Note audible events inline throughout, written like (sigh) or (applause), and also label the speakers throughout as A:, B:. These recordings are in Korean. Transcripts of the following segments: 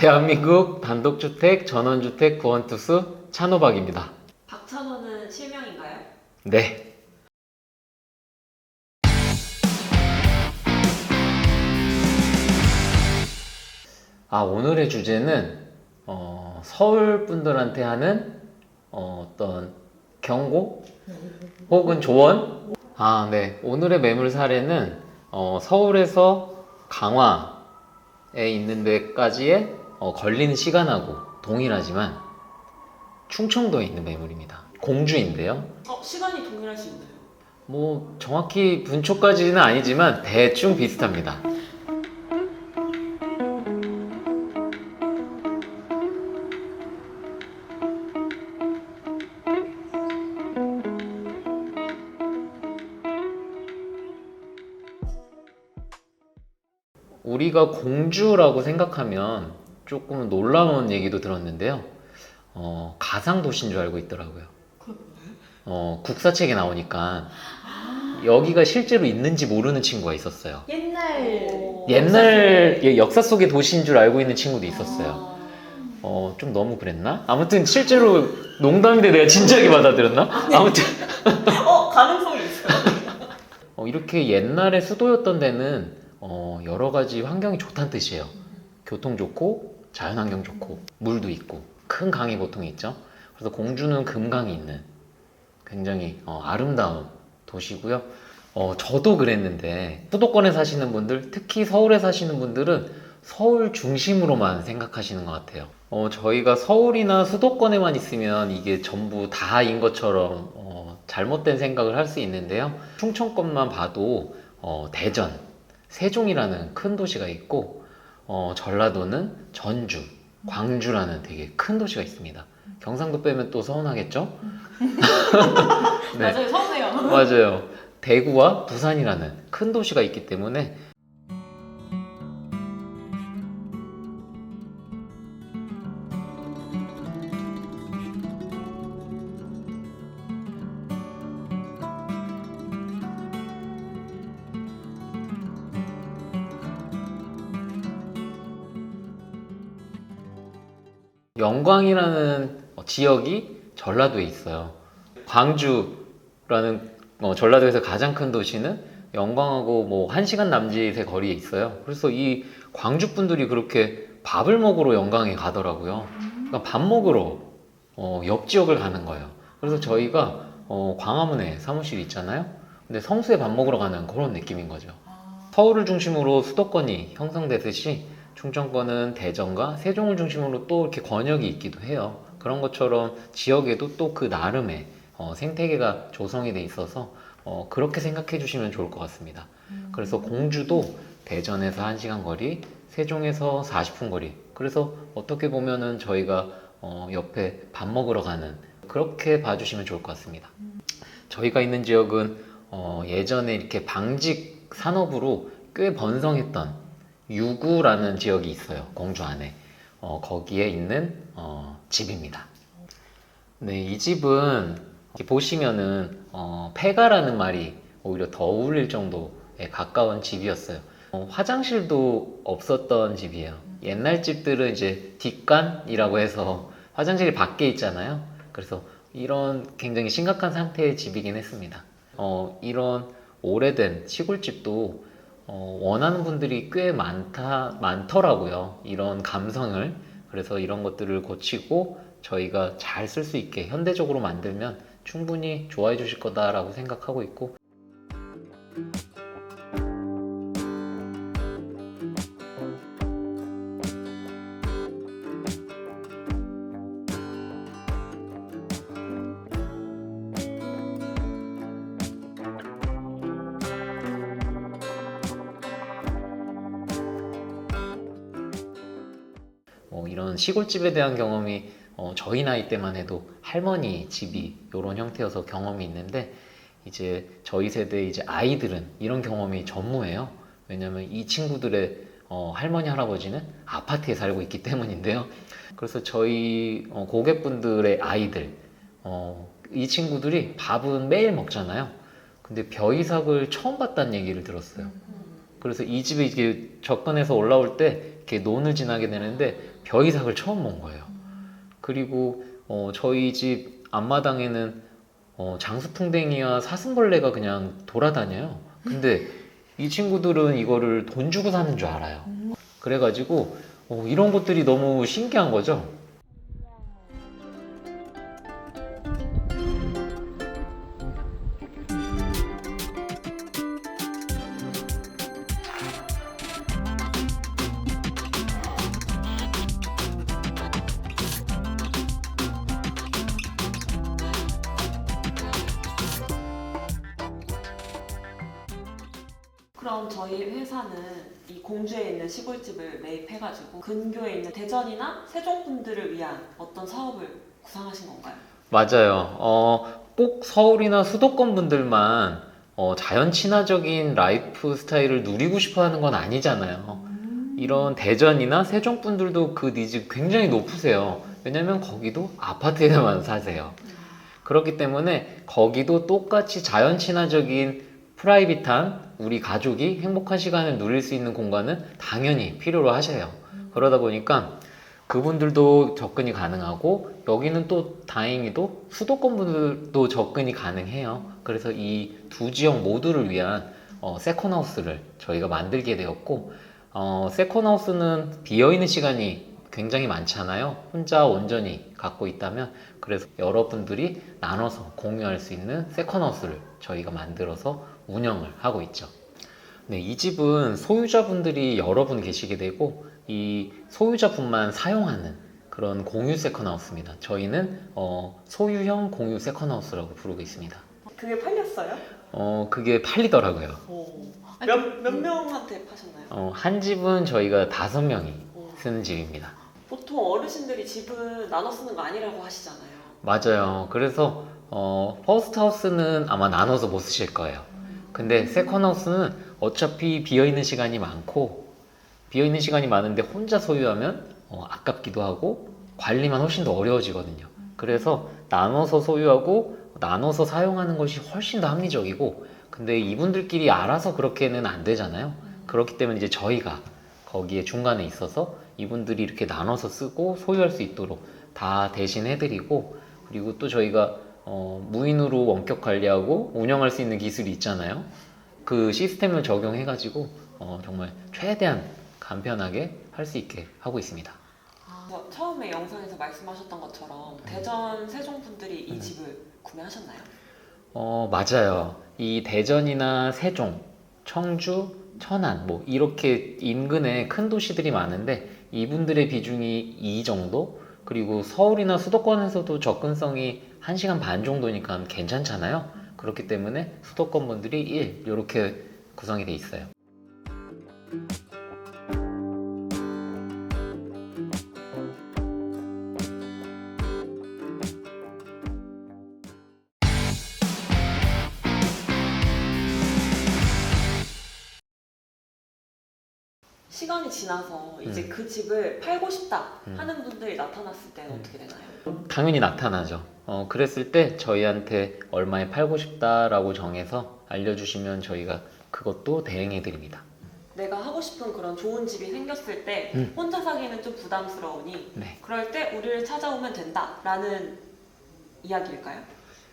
A: 대한민국 단독주택, 전원주택 구원투수 찬호박입니다.
B: 박찬호는 실명인가요?
A: 네. 아, 오늘의 주제는 어, 서울 분들한테 하는 어, 떤 경고 혹은 조언? 아, 네. 오늘의 매물 사례는 어, 서울에서 강화에 있는 데까지의 어, 걸리는 시간하고 동일하지만 충청도에 있는 매물입니다. 공주인데요.
B: 어, 시간이 동일할 수 있나요?
A: 뭐 정확히 분초까지는 아니지만 대충 비슷합니다. 우리가 공주라고 생각하면 조금 놀라운 얘기도 들었는데요. 어, 가상 도시인 줄 알고 있더라고요. 어, 국사책에 나오니까 여기가 실제로 있는지 모르는 친구가 있었어요.
C: 옛날
B: 오.
A: 옛날 예, 역사 속의 도시인 줄 알고 있는 친구도 있었어요. 어, 좀 너무 그랬나? 아무튼 실제로 농담인데 내가 진지하게 받아들였나? 아무튼 (laughs)
B: 어, 가능성이 있어요. (laughs)
A: 어, 이렇게 옛날에 수도였던 데는 어, 여러 가지 환경이 좋다는 뜻이에요. 교통 좋고 자연환경 좋고 물도 있고 큰 강이 보통 있죠. 그래서 공주는 금강이 있는 굉장히 어, 아름다운 도시고요. 어, 저도 그랬는데 수도권에 사시는 분들, 특히 서울에 사시는 분들은 서울 중심으로만 생각하시는 것 같아요. 어, 저희가 서울이나 수도권에만 있으면 이게 전부 다인 것처럼 어, 잘못된 생각을 할 수 있는데요. 충청권만 봐도 어, 대전, 세종이라는 큰 도시가 있고 어, 전라도는 전주, 광주라는 되게 큰 도시가 있습니다. 경상도 빼면 또 서운하겠죠? (laughs) 네.
B: 맞아요, 서운해요.
A: 맞아요. 대구와 부산이라는 큰 도시가 있기 때문에 영광이라는 어, 지역이 전라도에 있어요. 광주라는 어, 전라도에서 가장 큰 도시는 영광하고 뭐한 시간 남짓의 거리에 있어요. 그래서 이 광주 분들이 그렇게 밥을 먹으러 영광에 가더라고요. 그러니까 밥 먹으러 어, 옆 지역을 가는 거예요. 그래서 저희가 어, 광화문에 사무실 있잖아요. 근데 성수에 밥 먹으러 가는 그런 느낌인 거죠. 서울을 중심으로 수도권이 형성되듯이 충청권은 대전과 세종을 중심으로 또 이렇게 권역이 있기도 해요. 그런 것처럼 지역에도 또 그 나름의 어, 생태계가 조성이 돼 있어서 어, 그렇게 생각해 주시면 좋을 것 같습니다. 그래서 공주도 대전에서 1시간 거리, 세종에서 40분 거리. 그래서 어떻게 보면은 저희가 어, 옆에 밥 먹으러 가는 그렇게 봐주시면 좋을 것 같습니다. 저희가 있는 지역은 어, 예전에 이렇게 방직 산업으로 꽤 번성했던 유구라는 지역이 있어요. 공주 안에. 어, 거기에 있는 어, 집입니다. 네, 이 집은 보시면은 어, 폐가라는 말이 오히려 더 어울릴 정도에 가까운 집이었어요. 어, 화장실도 없었던 집이에요. 옛날 집들은 이제 뒷간이라고 해서 화장실이 밖에 있잖아요. 그래서 이런 굉장히 심각한 상태의 집이긴 했습니다. 어, 이런 오래된 시골집도 어, 원하는 분들이 꽤 많다, 많더라고요. 이런 감성을. 그래서 이런 것들을 고치고 저희가 잘 쓸 수 있게 현대적으로 만들면 충분히 좋아해 주실 거다라고 생각하고 있고 이런 시골집에 대한 경험이 어, 저희 나이 때만 해도 할머니 집이 이런 형태여서 경험이 있는데 이제 저희 세대 이제 아이들은 이런 경험이 전무해요. 왜냐면 이 친구들의 어, 할머니 할아버지는 아파트에 살고 있기 때문인데요. 그래서 저희 어, 고객분들의 아이들 어, 이 친구들이 밥은 매일 먹잖아요. 근데 벼이삭을 처음 봤다는 얘기를 들었어요. 그래서 이 집에 이게 접근해서 올라올 때 이렇게 논을 지나게 되는데 벼 이삭을 처음 본 거예요. 그리고 어, 저희 집 앞마당에는 어, 장수풍뎅이와 사슴벌레가 그냥 돌아다녀요. 근데 이 친구들은 이거를 돈 주고 사는 줄 알아요. 그래가지고 어, 이런 것들이 너무 신기한 거죠.
B: 그럼 저희 회사는 이 공주에 있는 시골집을 매입해가지고 근교에 있는 대전이나 세종 분들을 위한 어떤 사업을 구상하신 건가요?
A: 맞아요. 어, 꼭 서울이나 수도권 분들만 어, 자연 친화적인 라이프 스타일을 누리고 싶어 하는 건 아니잖아요. 이런 대전이나 세종 분들도 그 니즈 굉장히 높으세요. 왜냐면 거기도 아파트에만 사세요. 그렇기 때문에 거기도 똑같이 자연 친화적인 프라이빗한 우리 가족이 행복한 시간을 누릴 수 있는 공간은 당연히 필요로 하셔요. 그러다 보니까 그분들도 접근이 가능하고 여기는 또 다행히도 수도권 분들도 접근이 가능해요. 그래서 이 두 지역 모두를 위한 어, 세컨하우스를 저희가 만들게 되었고 어, 세컨하우스는 비어있는 시간이 굉장히 많잖아요. 혼자 온전히 갖고 있다면 그래서 여러분들이 나눠서 공유할 수 있는 세컨하우스를 저희가 만들어서 운영을 하고 있죠. 네, 이 집은 소유자분들이 여러 분 계시게 되고 이 소유자분만 사용하는 그런 공유 세컨하우스입니다. 저희는 어, 소유형 공유 세컨하우스라고 부르고 있습니다.
B: 그게 팔렸어요?
A: 어, 그게 팔리더라고요.
B: 몇, 몇 명한테 파셨나요?
A: 어, 한 집은 저희가 다섯 명이
B: 어.
A: 쓰는 집입니다.
B: 보통 어르신들이 집은 나눠 쓰는 거 아니라고 하시잖아요.
A: 맞아요. 그래서 어, 퍼스트 하우스는 아마 나눠서 못 쓰실 거예요. 근데 세컨 하우스는 어차피 비어 있는 시간이 많고 비어 있는 시간이 많은데 혼자 소유하면 어, 아깝기도 하고 관리만 훨씬 더 어려워지거든요. 그래서 나눠서 소유하고 나눠서 사용하는 것이 훨씬 더 합리적이고 근데 이분들끼리 알아서 그렇게는 안 되잖아요. 그렇기 때문에 이제 저희가 거기에 중간에 있어서 이분들이 이렇게 나눠서 쓰고 소유할 수 있도록 다 대신 해드리고 그리고 또 저희가 어, 무인으로 원격 관리하고 운영할 수 있는 기술이 있잖아요. 그 시스템을 적용해가지고 어, 정말 최대한 간편하게 할 수 있게 하고 있습니다.
B: 그래서 처음에 영상에서 말씀하셨던 것처럼 대전 세종 분들이 이 집을 구매하셨나요?
A: 어, 맞아요. 이 대전이나 세종, 청주, 천안, 뭐, 이렇게 인근에 큰 도시들이 많은데, 이분들의 비중이 2 정도? 그리고 서울이나 수도권에서도 접근성이 1시간 반 정도니까 괜찮잖아요. 그렇기 때문에 수도권 분들이 1, 이렇게 구성이 돼 있어요.
B: 시간이 지나서 이제
A: 음.
B: 그 집을 팔고 싶다
A: 음.
B: 하는 분들이 나타났을 때는 어떻게 되나요?
A: 당연히 나타나죠. 어, 그랬을 때 저희한테 얼마에 팔고 싶다라고 정해서 알려주시면 저희가 그것도 대행해 드립니다.
B: 내가 하고 싶은 그런 좋은 집이 생겼을 때
A: 음.
B: 혼자 사기는 좀 부담스러우니
A: 네.
B: 그럴 때 우리를 찾아오면 된다라는 이야기일까요?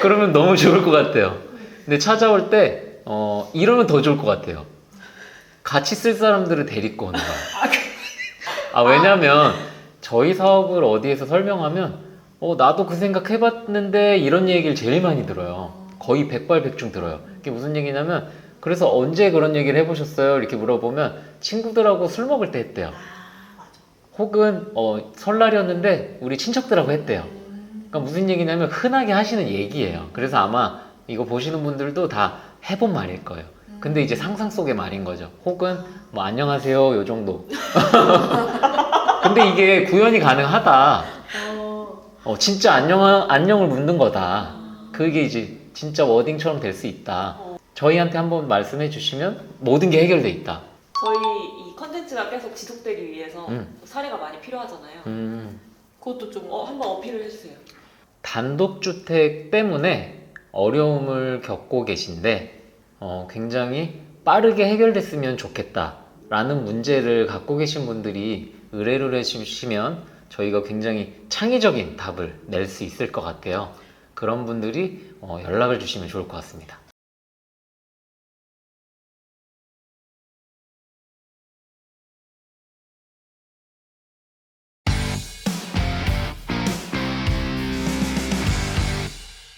A: 그러면 너무 좋을 것 같아요. 근데 찾아올 때, 어, 이러면 더 좋을 것 같아요. 같이 쓸 사람들을 데리고 오는 거야. (laughs) 아, 왜냐면, 저희 사업을 어디에서 설명하면, 어, 나도 그 생각 해봤는데, 이런 얘기를 제일 많이 들어요. 거의 백발백중 들어요. 그게 무슨 얘기냐면, 그래서 언제 그런 얘기를 해보셨어요? 이렇게 물어보면, 친구들하고 술 먹을 때 했대요.
B: 아.
A: 혹은, 어, 설날이었는데, 우리 친척들하고 했대요. 그러니까 무슨 얘기냐면 흔하게 하시는 얘기예요. 그래서 아마 이거 보시는 분들도 다 해본 말일 거예요. 근데 이제 상상 속의 말인 거죠. 혹은 뭐 안녕하세요 요 정도. (laughs) 근데 이게 구현이 가능하다.
B: 어,
A: 어, 진짜 안녕 안녕을 묻는 거다. 그게 이제 진짜 워딩처럼 될 수 있다. 저희한테 한번 말씀해 주시면 모든 게 해결돼 있다.
B: 저희 이 컨텐츠가 계속 지속되기 위해서
A: 음.
B: 사례가 많이 필요하잖아요.
A: 음.
B: 그것도 좀 어, 한번 어필을 해주세요.
A: 단독주택 때문에 어려움을 겪고 계신데 어, 굉장히 빠르게 해결됐으면 좋겠다라는 문제를 갖고 계신 분들이 의뢰를 해주시면 저희가 굉장히 창의적인 답을 낼 수 있을 것 같아요. 그런 분들이 어, 연락을 주시면 좋을 것 같습니다.